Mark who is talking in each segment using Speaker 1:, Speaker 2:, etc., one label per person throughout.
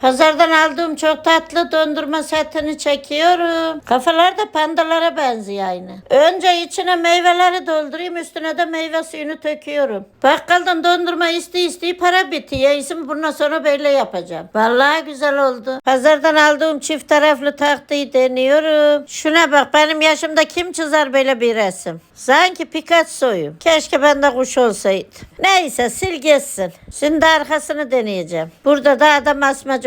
Speaker 1: Pazardan aldığım çok tatlı dondurma setini çekiyorum. Kafalar da pandalara benziyor aynı. Önce içine meyveleri doldurayım üstüne de meyve suyunu döküyorum. Bakkaldan dondurma istey istey para bitiyor. İsim bundan sonra böyle yapacağım. Vallahi güzel oldu. Pazardan aldığım çift taraflı tahtayı deniyorum. Şuna bak benim yaşımda kim çizer böyle bir resim? Sanki Picasso'yum. Keşke ben de kuş olsaydım. Neyse sil geçsin. Şimdi arkasını deneyeceğim. Burada da adam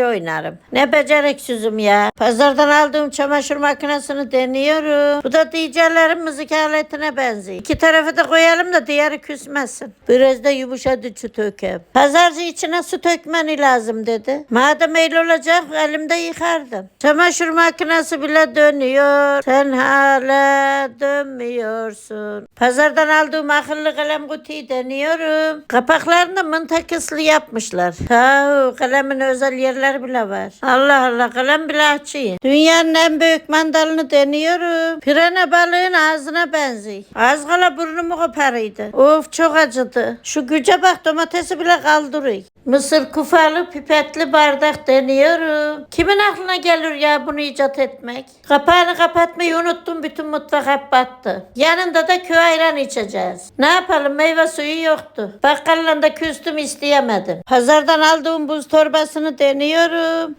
Speaker 1: oynarım. Ne beceriksizim ya. Pazardan aldığım çamaşır makinesini deniyorum. Bu da DJ'lerin müzik aletine benziyor. İki tarafı da koyalım da diğeri küsmesin. Biraz da yumuşadı şu tökem. Pazarcı içine su tökmeni lazım dedi. Madem öyle olacak elimde yıkardım. Çamaşır makinesi bile dönüyor. Sen hala dönmüyorsun. Pazardan aldığım akıllı kalem kutuyu deniyorum. Kapaklarını mıntakıslı yapmışlar. Ha, kalemin özel yerleri bile var. Allah Allah kalem bile açıyor. Dünyanın en büyük mandalını deniyorum. Pirana balığın ağzına benziyor. Az kala burnumu koparıydı. Of çok acıdı. Şu güce bak domatesi bile kaldırıyor. Mısır kufalı pipetli bardak deniyorum. Kimin aklına gelir ya bunu icat etmek? Kapağını kapatmayı unuttum bütün mutfak hep battı. Yanında da köy ayran içeceğiz. Ne yapalım meyve suyu yoktu. Bakkaldan da küstüm isteyemedim. Pazardan aldığım buz torbasını deniyorum.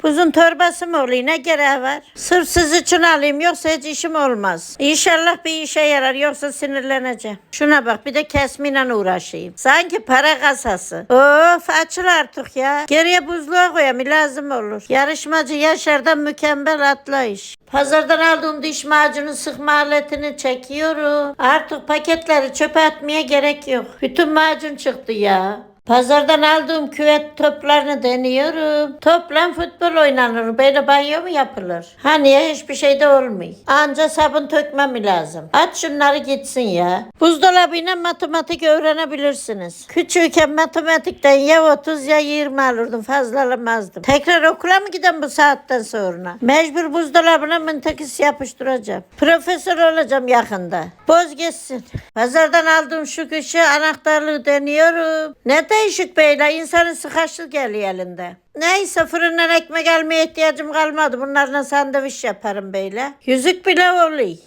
Speaker 1: Buzun torbası mı oluyor ne gereği var? Sırf siz için alayım yoksa hiç işim olmaz. İnşallah bir işe yarar yoksa sinirleneceğim. Şuna bak bir de kesmeyle uğraşayım. Sanki para kasası. Of açıl artık ya. Geriye buzluğa koyayım lazım olur. Yarışmacı Yaşar'dan mükemmel atlayış. Pazardan aldığım diş macunu sıkma aletini çekiyorum. Artık paketleri çöpe atmaya gerek yok. Bütün macun çıktı ya. Pazardan aldığım küvet toplarını deniyorum. Topla futbol oynanır. Böyle banyo mu yapılır? Hani ya hiçbir şey de olmuyor. Anca sabun tökmem lazım. At şunları gitsin ya. Buzdolabıyla matematik öğrenebilirsiniz. Küçükken matematikten ya 30 ya 20 alırdım. Fazla alamazdım. Tekrar okula mı giden bu saatten sonra? Mecbur buzdolabına mıntakis yapıştıracağım. Profesör olacağım yakında. Boz geçsin. Pazardan aldığım şu köşe anahtarlığı deniyorum. Ne değişik böyle insanın sıkaçlı geliyor elinde. Neyse fırından ekmek almaya ihtiyacım kalmadı. Bunlarla sandviç yaparım böyle. Yüzük bile oluyor.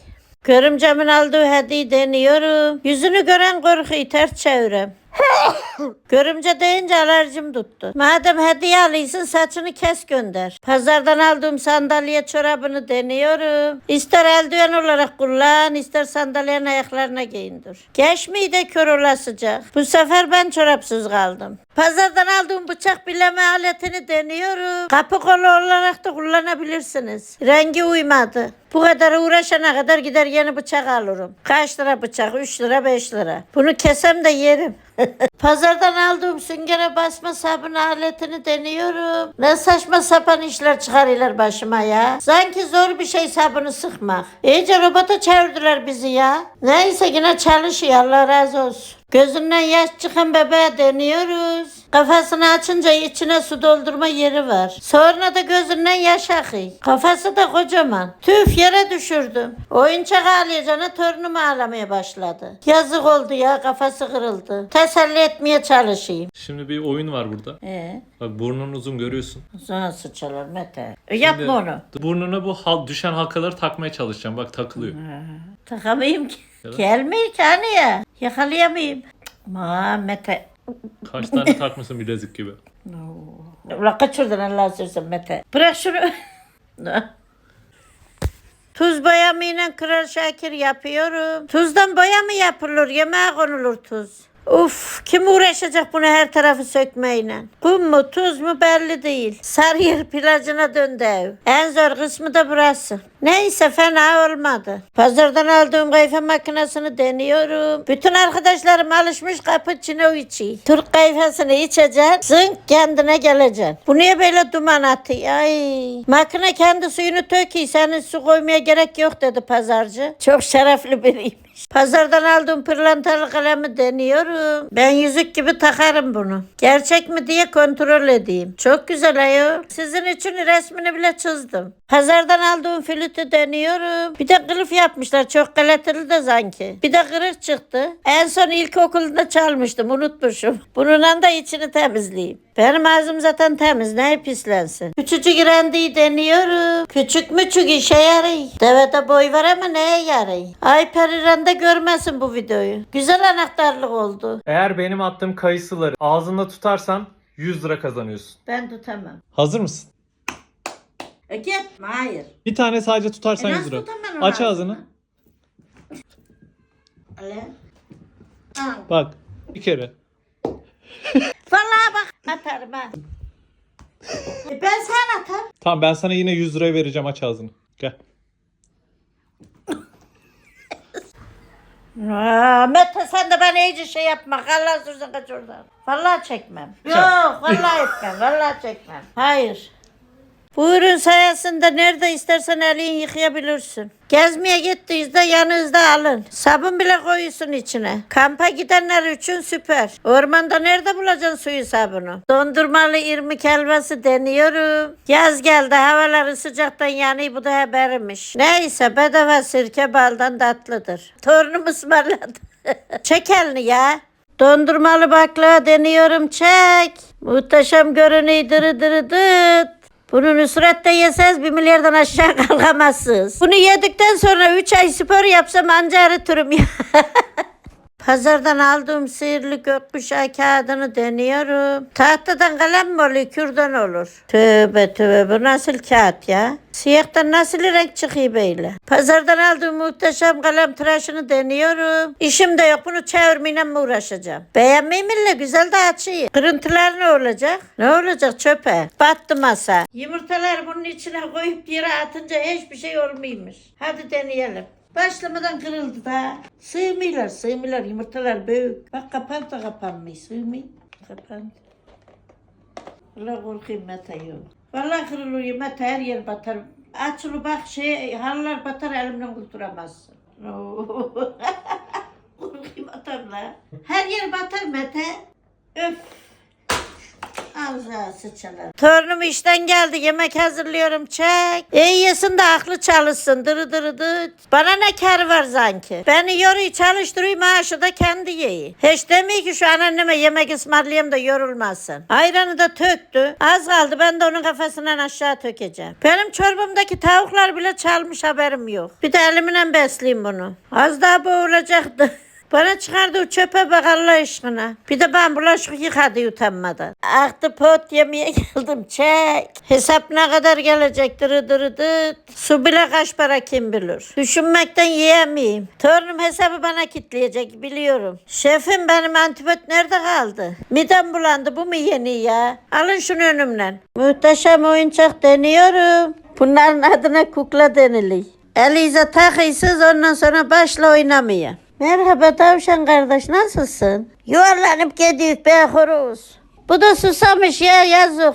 Speaker 1: Görümcemin aldığı hediye deniyorum. Yüzünü gören korkuyu ters çevirem. Görümce deyince alerjim tuttu. Madem hediye alıyorsun saçını kes gönder. Pazardan aldığım sandalye çorabını deniyorum. İster eldiven olarak kullan, ister sandalyenin ayaklarına giyindir. Geç miydi kör olasıca? Bu sefer ben çorapsız kaldım. Pazardan aldığım bıçak bileme aletini deniyorum. Kapı kolu olarak da kullanabilirsiniz. Rengi uymadı. Bu kadar uğraşana kadar gider yeni bıçak alırım. Kaç lira bıçak? 3 lira 5 lira. Bunu kesem de yerim. Pazardan aldığım süngere basma sabun aletini deniyorum. Ne saçma sapan işler çıkarıyorlar başıma ya. Sanki zor bir şey sabunu sıkmak. İyice robota çevirdiler bizi ya. Neyse yine çalışıyor Allah razı olsun. Gözünden yaş çıkan bebeğe deniyoruz. Kafasını açınca içine su doldurma yeri var. Sonra da gözünden yaş akıyor. Kafası da kocaman. Tüf yere düşürdüm. Oyuncak ağlayacağına torunum ağlamaya başladı. Yazık oldu ya kafası kırıldı. Teselli etmeye çalışayım.
Speaker 2: Şimdi bir oyun var burada.
Speaker 1: Ee,
Speaker 2: Bak burnun uzun görüyorsun.
Speaker 1: sana sıçalım Mete. E, Yapma onu.
Speaker 2: Burnuna bu hal, düşen halkaları takmaya çalışacağım. Bak takılıyor.
Speaker 1: Takamayayım ki. Gelmiyor ki hani ya. Yakalayamayayım. Aman Mete.
Speaker 2: Kaç tane takmışsın bilezik gibi.
Speaker 1: Ulan kaçırdın Allah sürsen Mete. Bırak şunu. Tuz boyamıyla kral şakir yapıyorum. Tuzdan boya mı yapılır? Yemeğe konulur tuz. Uf kim uğraşacak bunu her tarafı sökmeyle? Kum mu tuz mu belli değil. Sarıyer plajına döndü ev. En zor kısmı da burası. Neyse fena olmadı. Pazardan aldığım kayfe makinesini deniyorum. Bütün arkadaşlarım alışmış cappuccino içi. Türk kayfasını içeceksin. Zınk kendine geleceksin. Bu niye böyle duman atıyor? Ay. Makine kendi suyunu töküyor. Senin su koymaya gerek yok dedi pazarcı. Çok şerefli biriymiş. Pazardan aldığım pırlantalı kalemi deniyorum. Ben yüzük gibi takarım bunu. Gerçek mi diye kontrol edeyim. Çok güzel ayol. Sizin için resmini bile çizdim. Pazardan aldığım kilidi deniyorum. Bir de kılıf yapmışlar. Çok kaliteli de sanki. Bir de kırık çıktı. En son ilkokulda çalmıştım. Unutmuşum. Bununla da içini temizleyeyim. Benim ağzım zaten temiz. Ne pislensin. Küçücük rendiyi deniyorum. Küçük müçük işe yarıyor. Devede boy var ama neye yarıyor? Ay peri rende görmesin bu videoyu. Güzel anahtarlık oldu.
Speaker 2: Eğer benim attığım kayısıları ağzında tutarsan 100 lira kazanıyorsun.
Speaker 1: Ben tutamam.
Speaker 2: Hazır mısın?
Speaker 1: E gitme hayır.
Speaker 2: Bir tane sadece tutarsan
Speaker 1: E
Speaker 2: 100
Speaker 1: nasıl
Speaker 2: lira.
Speaker 1: tutamam
Speaker 2: Aç
Speaker 1: ağzını?
Speaker 2: ağzını.
Speaker 1: Öyle. Al.
Speaker 2: Bak bir kere.
Speaker 1: Vallahi bak atarım ha. E ben sana atarım.
Speaker 2: Tamam ben sana yine 100 lira vereceğim aç ağzını. Gel.
Speaker 1: Aa, Mete sen de bana iyice şey yapma. Allah sürsün kaç oradan. Vallahi çekmem. Yok vallahi etmem. Vallahi çekmem. Hayır. Bu ürün sayesinde nerede istersen elini yıkayabilirsin. Gezmeye gittiğinizde yanınızda alın. Sabun bile koyuyorsun içine. Kampa gidenler için süper. Ormanda nerede bulacaksın suyu sabunu? Dondurmalı irmik helvası deniyorum. Yaz geldi havaları sıcaktan yanıyor bu da habermiş. Neyse bedava sirke baldan tatlıdır. Torunum ısmarladı. Çek elini ya. Dondurmalı baklava deniyorum çek. Muhteşem görünüyor dırı dırı dıt. Bunu Nusret'te yeseniz bir milyardan aşağı kalkamazsınız. Bunu yedikten sonra 3 ay spor yapsam anca arıtırım ya. Pazardan aldığım sihirli gökkuşağı kağıdını deniyorum. Tahtadan kalem mi oluyor, kürdan olur. Tövbe tövbe bu nasıl kağıt ya? Siyahtan nasıl renk çıkıyor böyle? Pazardan aldığım muhteşem kalem tıraşını deniyorum. İşim de yok bunu çevirmeyle mi uğraşacağım? Beğenmeyeyim güzel de açıyor. Kırıntılar ne olacak? Ne olacak çöpe? Battı masa. Yumurtalar bunun içine koyup yere atınca hiçbir şey olmuyormuş. Hadi deneyelim. Başlamadan kırıldı da. Sığmıyorlar, sığmıyorlar. Yumurtalar büyük. Bak kapan da kapanmıyor. Sığmıyor. Kapandı. Valla korkayım Mete yok. Valla kırılıyor Mete her yer batar. Açılı bak şey halılar batar elimden kurturamazsın. korkayım atamla. Her yer batar Mete. Öf. Ağzına sıçalar. Torunum işten geldi. Yemek hazırlıyorum. Çek. İyi yesin de aklı çalışsın. Dırı dırı dıt. Bana ne kar var sanki? Beni yoruyor çalıştırıyor maaşı da kendi yiyor. Hiç demiyor ki şu anneanneme yemek ısmarlayayım da yorulmasın. Ayranı da töktü. Az kaldı ben de onun kafasından aşağı tökeceğim. Benim çorbamdaki tavuklar bile çalmış haberim yok. Bir de elimle besleyeyim bunu. Az daha boğulacaktı. Bana çıkardı o çöpe bak Allah aşkına. Bir de ben bulaşık yıkadı utanmadan. Aktı pot yemeye geldim çek. Hesap ne kadar gelecek dırı dırı dıt. Su bile kaç para kim bilir. Düşünmekten yiyemeyeyim. Torunum hesabı bana kitleyecek biliyorum. Şefim benim antipot nerede kaldı? Midem bulandı bu mu yeni ya? Alın şunu önümden. Muhteşem oyuncak deniyorum. Bunların adına kukla deniliyor. Elize takıysız ondan sonra başla oynamaya. Merhaba tavşan kardeş nasılsın? Yuvarlanıp gidiyor be horoz. Bu da susamış ya yazık.